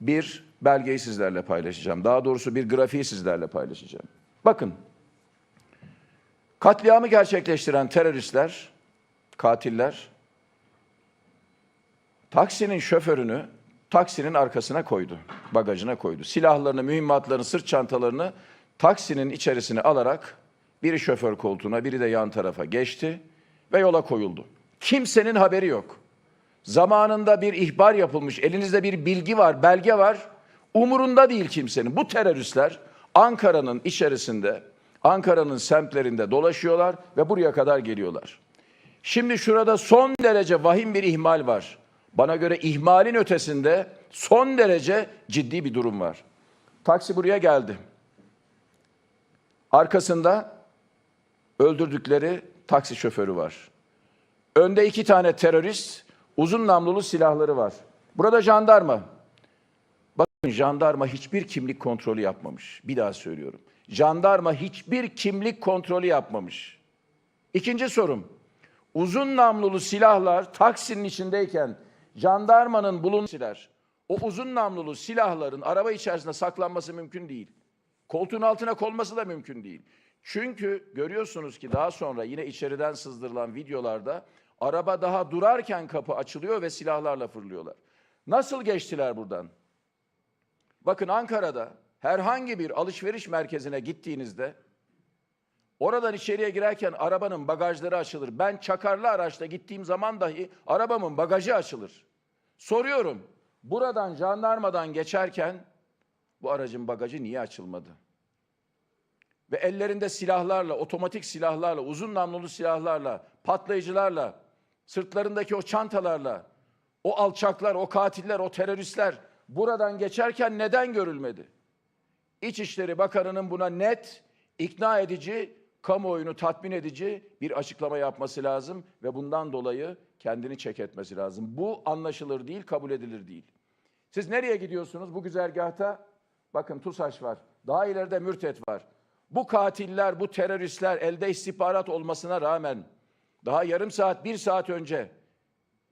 bir belgeyi sizlerle paylaşacağım. Daha doğrusu bir grafiği sizlerle paylaşacağım. Bakın, katliamı gerçekleştiren teröristler, katiller, taksinin şoförünü taksinin arkasına koydu, bagajına koydu. Silahlarını, mühimmatlarını, sırt çantalarını taksinin içerisine alarak biri şoför koltuğuna, biri de yan tarafa geçti ve yola koyuldu. Kimsenin haberi yok. Zamanında bir ihbar yapılmış, elinizde bir bilgi var, belge var. Umurunda değil kimsenin. Bu teröristler Ankara'nın içerisinde, Ankara'nın semtlerinde dolaşıyorlar ve buraya kadar geliyorlar. Şimdi şurada son derece vahim bir ihmal var. Bana göre ihmalin ötesinde son derece ciddi bir durum var. Taksi buraya geldi. Arkasında öldürdükleri taksi şoförü var. Önde iki tane terörist, uzun namlulu silahları var. Burada jandarma. Bakın jandarma hiçbir kimlik kontrolü yapmamış. Bir daha söylüyorum. Jandarma hiçbir kimlik kontrolü yapmamış. İkinci sorum. Uzun namlulu silahlar taksinin içindeyken jandarmanın bulunsiler. O uzun namlulu silahların araba içerisinde saklanması mümkün değil. Koltuğun altına konması da mümkün değil. Çünkü görüyorsunuz ki daha sonra yine içeriden sızdırılan videolarda araba daha durarken kapı açılıyor ve silahlarla fırlıyorlar. Nasıl geçtiler buradan? Bakın Ankara'da herhangi bir alışveriş merkezine gittiğinizde oradan içeriye girerken arabanın bagajları açılır. Ben çakarlı araçla gittiğim zaman dahi arabamın bagajı açılır. Soruyorum, buradan jandarmadan geçerken bu aracın bagajı niye açılmadı? Ve ellerinde silahlarla, otomatik silahlarla, uzun namlulu silahlarla, patlayıcılarla, sırtlarındaki o çantalarla, o alçaklar, o katiller, o teröristler buradan geçerken neden görülmedi? İçişleri Bakanı'nın buna net, ikna edici, kamuoyunu tatmin edici bir açıklama yapması lazım ve bundan dolayı kendini çek etmesi lazım. Bu anlaşılır değil, kabul edilir değil. Siz nereye gidiyorsunuz bu güzergahta? Bakın TUSAŞ var. Daha ileride Mürtet var. Bu katiller, bu teröristler elde istihbarat olmasına rağmen daha yarım saat, bir saat önce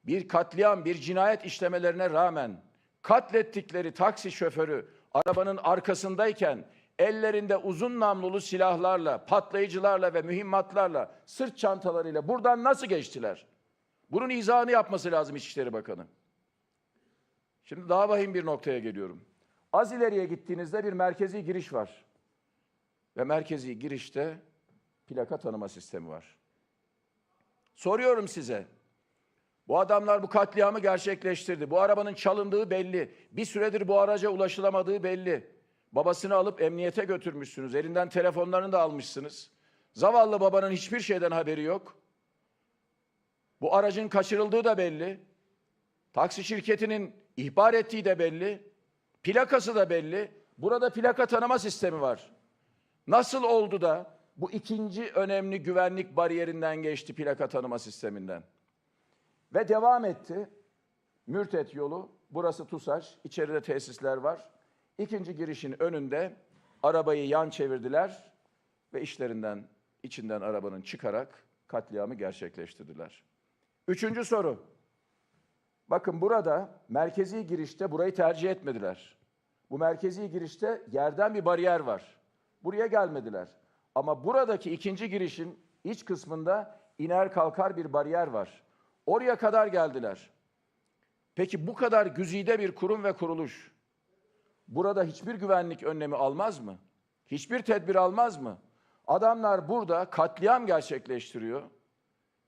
bir katliam, bir cinayet işlemelerine rağmen katlettikleri taksi şoförü arabanın arkasındayken ellerinde uzun namlulu silahlarla, patlayıcılarla ve mühimmatlarla, sırt çantalarıyla buradan nasıl geçtiler? Bunun izahını yapması lazım İçişleri Bakanı. Şimdi daha vahim bir noktaya geliyorum. Az ileriye gittiğinizde bir merkezi giriş var. Ve merkezi girişte plaka tanıma sistemi var. Soruyorum size. Bu adamlar bu katliamı gerçekleştirdi. Bu arabanın çalındığı belli. Bir süredir bu araca ulaşılamadığı belli. Babasını alıp emniyete götürmüşsünüz. Elinden telefonlarını da almışsınız. Zavallı babanın hiçbir şeyden haberi yok. Bu aracın kaçırıldığı da belli. Taksi şirketinin ihbar ettiği de belli. Plakası da belli. Burada plaka tanıma sistemi var. Nasıl oldu da bu ikinci önemli güvenlik bariyerinden geçti plaka tanıma sisteminden? Ve devam etti. Mürtet yolu, burası TUSAŞ, içeride tesisler var. İkinci girişin önünde arabayı yan çevirdiler ve işlerinden, içinden arabanın çıkarak katliamı gerçekleştirdiler. Üçüncü soru. Bakın burada merkezi girişte burayı tercih etmediler. Bu merkezi girişte yerden bir bariyer var. Buraya gelmediler. Ama buradaki ikinci girişin iç kısmında iner kalkar bir bariyer var. Oraya kadar geldiler. Peki bu kadar güzide bir kurum ve kuruluş burada hiçbir güvenlik önlemi almaz mı? Hiçbir tedbir almaz mı? Adamlar burada katliam gerçekleştiriyor.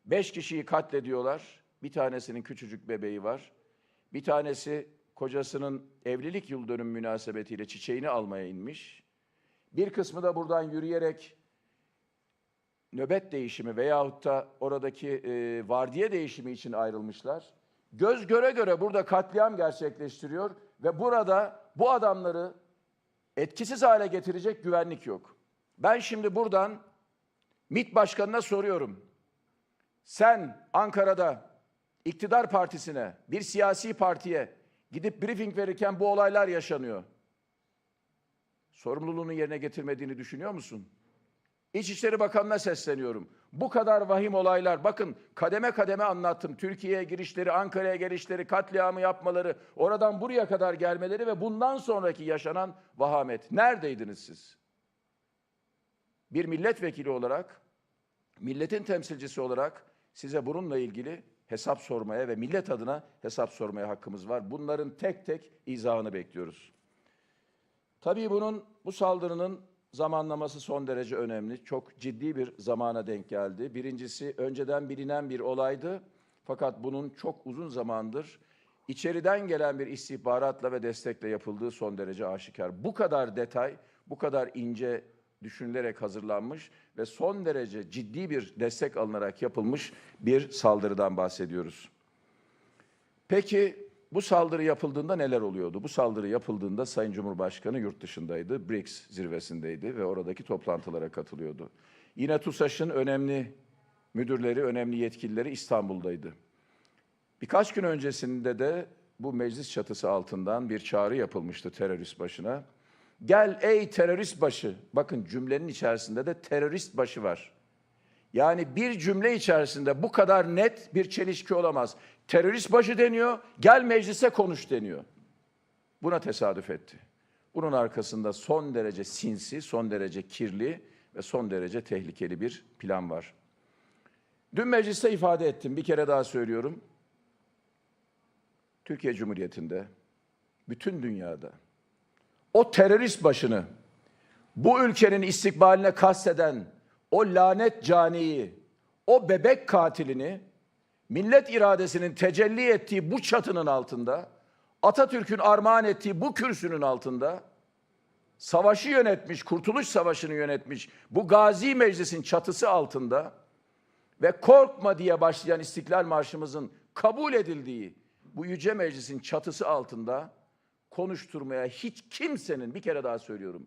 Beş kişiyi katlediyorlar. Bir tanesinin küçücük bebeği var. Bir tanesi kocasının evlilik yıl dönüm münasebetiyle çiçeğini almaya inmiş. Bir kısmı da buradan yürüyerek nöbet değişimi veyahut da oradaki e, vardiya değişimi için ayrılmışlar. Göz göre göre burada katliam gerçekleştiriyor ve burada bu adamları etkisiz hale getirecek güvenlik yok. Ben şimdi buradan MİT Başkanı'na soruyorum. Sen Ankara'da iktidar partisine, bir siyasi partiye gidip briefing verirken bu olaylar yaşanıyor. Sorumluluğunu yerine getirmediğini düşünüyor musun? İçişleri Bakanı'na sesleniyorum. Bu kadar vahim olaylar, bakın kademe kademe anlattım. Türkiye'ye girişleri, Ankara'ya gelişleri, katliamı yapmaları, oradan buraya kadar gelmeleri ve bundan sonraki yaşanan vahamet. Neredeydiniz siz? Bir milletvekili olarak, milletin temsilcisi olarak size bununla ilgili hesap sormaya ve millet adına hesap sormaya hakkımız var. Bunların tek tek izahını bekliyoruz. Tabii bunun, bu saldırının zamanlaması son derece önemli. Çok ciddi bir zamana denk geldi. Birincisi önceden bilinen bir olaydı. Fakat bunun çok uzun zamandır içeriden gelen bir istihbaratla ve destekle yapıldığı son derece aşikar. Bu kadar detay, bu kadar ince düşünülerek hazırlanmış ve son derece ciddi bir destek alınarak yapılmış bir saldırıdan bahsediyoruz. Peki bu saldırı yapıldığında neler oluyordu? Bu saldırı yapıldığında Sayın Cumhurbaşkanı yurt dışındaydı. BRICS zirvesindeydi ve oradaki toplantılara katılıyordu. Yine TUSAŞ'ın önemli müdürleri, önemli yetkilileri İstanbul'daydı. Birkaç gün öncesinde de bu meclis çatısı altından bir çağrı yapılmıştı terörist başına. Gel ey terörist başı. Bakın cümlenin içerisinde de terörist başı var. Yani bir cümle içerisinde bu kadar net bir çelişki olamaz. Terörist başı deniyor, gel meclise konuş deniyor. Buna tesadüf etti. Bunun arkasında son derece sinsi, son derece kirli ve son derece tehlikeli bir plan var. Dün mecliste ifade ettim, bir kere daha söylüyorum. Türkiye Cumhuriyeti'nde, bütün dünyada o terörist başını bu ülkenin istikbaline kasteden o lanet caniyi, o bebek katilini millet iradesinin tecelli ettiği bu çatının altında, Atatürk'ün armağan ettiği bu kürsünün altında, savaşı yönetmiş, Kurtuluş Savaşı'nı yönetmiş bu Gazi Meclis'in çatısı altında ve korkma diye başlayan İstiklal Marşımızın kabul edildiği bu yüce meclisin çatısı altında konuşturmaya hiç kimsenin bir kere daha söylüyorum.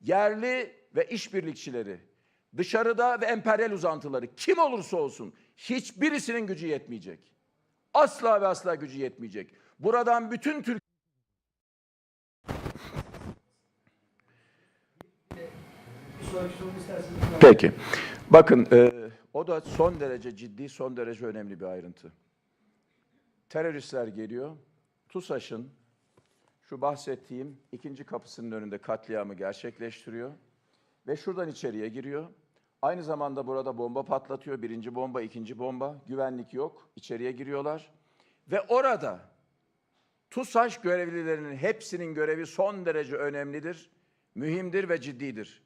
Yerli ve işbirlikçileri, dışarıda ve emperyal uzantıları kim olursa olsun hiçbirisinin gücü yetmeyecek. Asla ve asla gücü yetmeyecek. Buradan bütün Türk. Peki. Bakın e, o da son derece ciddi, son derece önemli bir ayrıntı. Teröristler geliyor. TUSAŞ'ın şu bahsettiğim ikinci kapısının önünde katliamı gerçekleştiriyor. Ve şuradan içeriye giriyor. Aynı zamanda burada bomba patlatıyor. Birinci bomba, ikinci bomba. Güvenlik yok. İçeriye giriyorlar. Ve orada TUSAŞ görevlilerinin hepsinin görevi son derece önemlidir, mühimdir ve ciddidir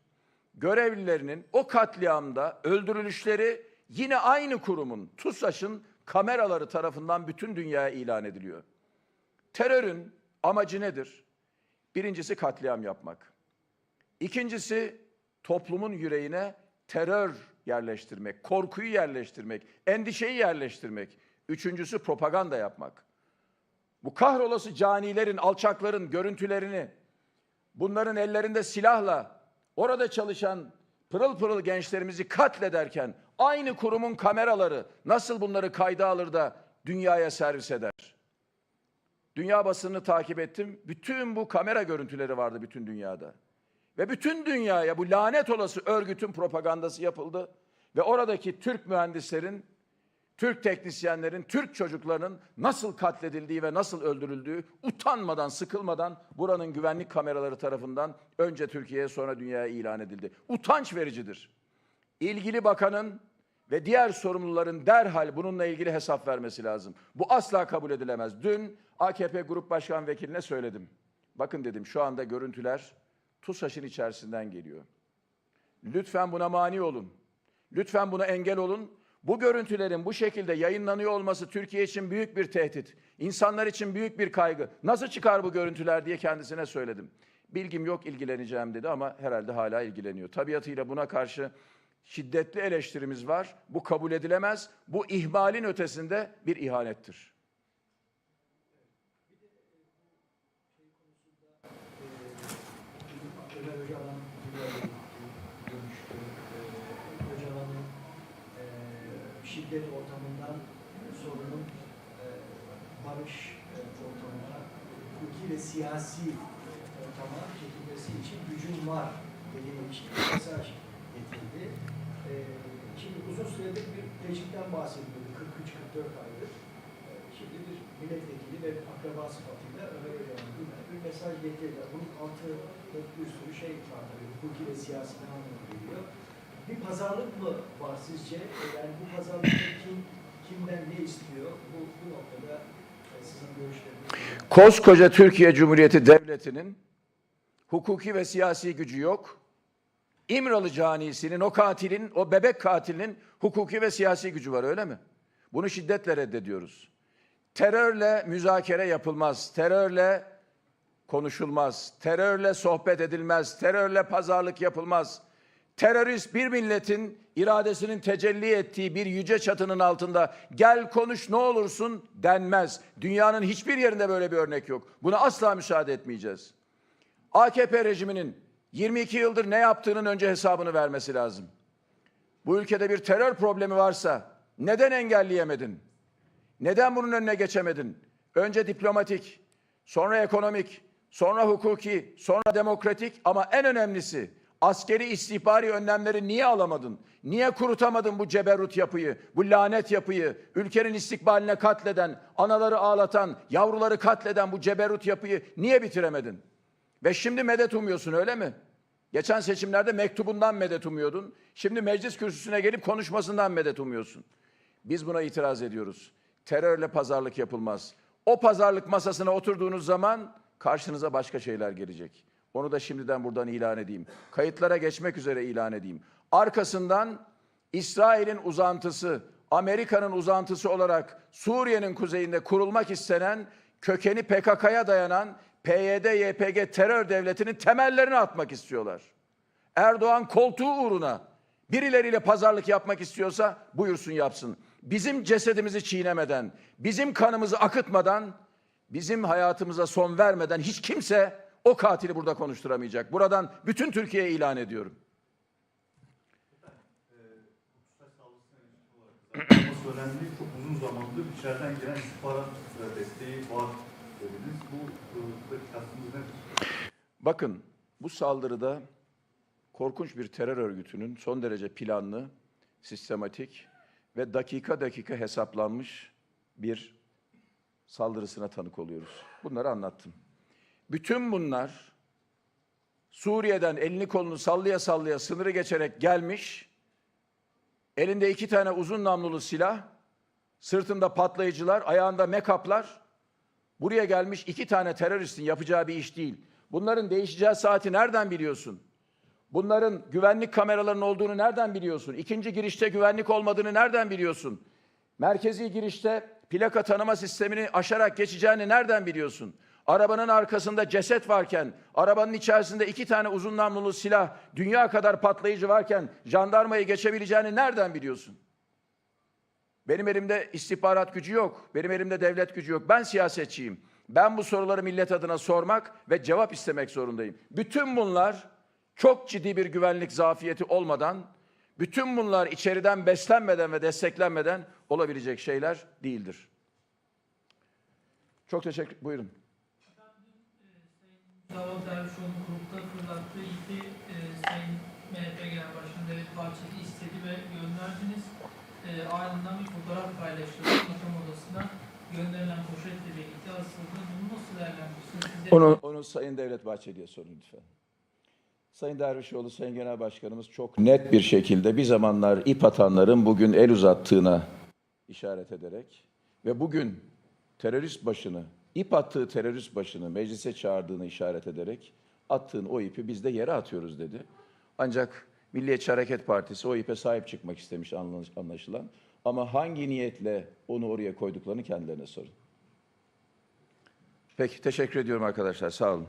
görevlilerinin o katliamda öldürülüşleri yine aynı kurumun, TUSAŞ'ın kameraları tarafından bütün dünyaya ilan ediliyor. Terörün amacı nedir? Birincisi katliam yapmak. İkincisi toplumun yüreğine terör yerleştirmek, korkuyu yerleştirmek, endişeyi yerleştirmek. Üçüncüsü propaganda yapmak. Bu kahrolası canilerin, alçakların görüntülerini, bunların ellerinde silahla orada çalışan pırıl pırıl gençlerimizi katlederken aynı kurumun kameraları nasıl bunları kayda alır da dünyaya servis eder? Dünya basınını takip ettim. Bütün bu kamera görüntüleri vardı bütün dünyada. Ve bütün dünyaya bu lanet olası örgütün propagandası yapıldı. Ve oradaki Türk mühendislerin Türk teknisyenlerin, Türk çocuklarının nasıl katledildiği ve nasıl öldürüldüğü utanmadan, sıkılmadan buranın güvenlik kameraları tarafından önce Türkiye'ye sonra dünyaya ilan edildi. Utanç vericidir. İlgili bakanın ve diğer sorumluların derhal bununla ilgili hesap vermesi lazım. Bu asla kabul edilemez. Dün AKP Grup Başkan Vekiline söyledim. Bakın dedim şu anda görüntüler TUSAŞ'ın içerisinden geliyor. Lütfen buna mani olun. Lütfen buna engel olun. Bu görüntülerin bu şekilde yayınlanıyor olması Türkiye için büyük bir tehdit. İnsanlar için büyük bir kaygı. Nasıl çıkar bu görüntüler diye kendisine söyledim. Bilgim yok ilgileneceğim dedi ama herhalde hala ilgileniyor. Tabiatıyla buna karşı şiddetli eleştirimiz var. Bu kabul edilemez. Bu ihmalin ötesinde bir ihanettir. Şiddet ortamından sorunun e, barış e, ortamına, hukuki ve siyasi ortama çekilmesi için gücün var dediğim için mesaj getirdi. Şimdi uzun süredir bir rejimden bahsediyordu. 43-44 aydır. Şimdi bir milletvekili ve akraba sıfatıyla Ömer Öcalan'a bir mesaj getirdi. Bunun altında bir sürü şey var tabii. Hukuki ve siyasi anlamına geliyor. Bir pazarlık mı var sizce? Yani bu pazarlıkta kim kimden ne istiyor? Bu, bu noktada e, sizin görüşleriniz. Koskoca Türkiye Cumhuriyeti Devleti'nin hukuki ve siyasi gücü yok. İmralı canisinin, o katilin, o bebek katilinin hukuki ve siyasi gücü var öyle mi? Bunu şiddetle reddediyoruz. Terörle müzakere yapılmaz. Terörle konuşulmaz. Terörle sohbet edilmez. Terörle pazarlık yapılmaz. Terörist bir milletin iradesinin tecelli ettiği bir yüce çatının altında gel konuş ne olursun denmez. Dünyanın hiçbir yerinde böyle bir örnek yok. Buna asla müsaade etmeyeceğiz. AKP rejiminin 22 yıldır ne yaptığının önce hesabını vermesi lazım. Bu ülkede bir terör problemi varsa neden engelleyemedin? Neden bunun önüne geçemedin? Önce diplomatik, sonra ekonomik, sonra hukuki, sonra demokratik ama en önemlisi askeri istihbari önlemleri niye alamadın? Niye kurutamadın bu ceberut yapıyı, bu lanet yapıyı, ülkenin istikbaline katleden, anaları ağlatan, yavruları katleden bu ceberut yapıyı niye bitiremedin? Ve şimdi medet umuyorsun öyle mi? Geçen seçimlerde mektubundan medet umuyordun. Şimdi meclis kürsüsüne gelip konuşmasından medet umuyorsun. Biz buna itiraz ediyoruz. Terörle pazarlık yapılmaz. O pazarlık masasına oturduğunuz zaman karşınıza başka şeyler gelecek. Onu da şimdiden buradan ilan edeyim. Kayıtlara geçmek üzere ilan edeyim. Arkasından İsrail'in uzantısı, Amerika'nın uzantısı olarak Suriye'nin kuzeyinde kurulmak istenen kökeni PKK'ya dayanan PYD-YPG terör devletinin temellerini atmak istiyorlar. Erdoğan koltuğu uğruna birileriyle pazarlık yapmak istiyorsa buyursun yapsın. Bizim cesedimizi çiğnemeden, bizim kanımızı akıtmadan, bizim hayatımıza son vermeden hiç kimse o katili burada konuşturamayacak. Buradan bütün Türkiye'ye ilan ediyorum. Ama söylendiği çok uzun zamandır içeriden gelen istihbarat e, desteği var dediniz. Bu e, kastımız nedir? Bakın bu saldırıda korkunç bir terör örgütünün son derece planlı, sistematik ve dakika dakika hesaplanmış bir saldırısına tanık oluyoruz. Bunları anlattım. Bütün bunlar Suriye'den elini kolunu sallaya sallaya sınırı geçerek gelmiş, elinde iki tane uzun namlulu silah, sırtında patlayıcılar, ayağında mekaplar, Buraya gelmiş iki tane teröristin yapacağı bir iş değil. Bunların değişeceği saati nereden biliyorsun? Bunların güvenlik kameralarının olduğunu nereden biliyorsun? İkinci girişte güvenlik olmadığını nereden biliyorsun? Merkezi girişte plaka tanıma sistemini aşarak geçeceğini nereden biliyorsun? Arabanın arkasında ceset varken, arabanın içerisinde iki tane uzun namlulu silah, dünya kadar patlayıcı varken jandarmayı geçebileceğini nereden biliyorsun? Benim elimde istihbarat gücü yok. Benim elimde devlet gücü yok. Ben siyasetçiyim. Ben bu soruları millet adına sormak ve cevap istemek zorundayım. Bütün bunlar çok ciddi bir güvenlik zafiyeti olmadan, bütün bunlar içeriden beslenmeden ve desteklenmeden olabilecek şeyler değildir. Çok teşekkür Buyurun. Mustafa Dervişoğlu'nun grupta fırlattığı ipi e, Sayın MHP Genel Başkanı Devlet Bahçeli istedi ve gönderdiniz. E, ardından bir fotoğraf paylaşıldı. Makam odasına gönderilen poşetle birlikte asıldı. Bunu nasıl değerlendiriyorsunuz? Size Onu, onu Sayın Devlet Bahçeli'ye sorun lütfen. Sayın Dervişoğlu, Sayın Genel Başkanımız çok net bir şekilde bir zamanlar ip atanların bugün el uzattığına işaret ederek ve bugün terörist başını, ip attığı terörist başını meclise çağırdığını işaret ederek attığın o ipi biz de yere atıyoruz dedi. Ancak Milliyetçi Hareket Partisi o ipe sahip çıkmak istemiş anlaş- anlaşılan. Ama hangi niyetle onu oraya koyduklarını kendilerine sorun. Peki teşekkür ediyorum arkadaşlar. Sağ olun.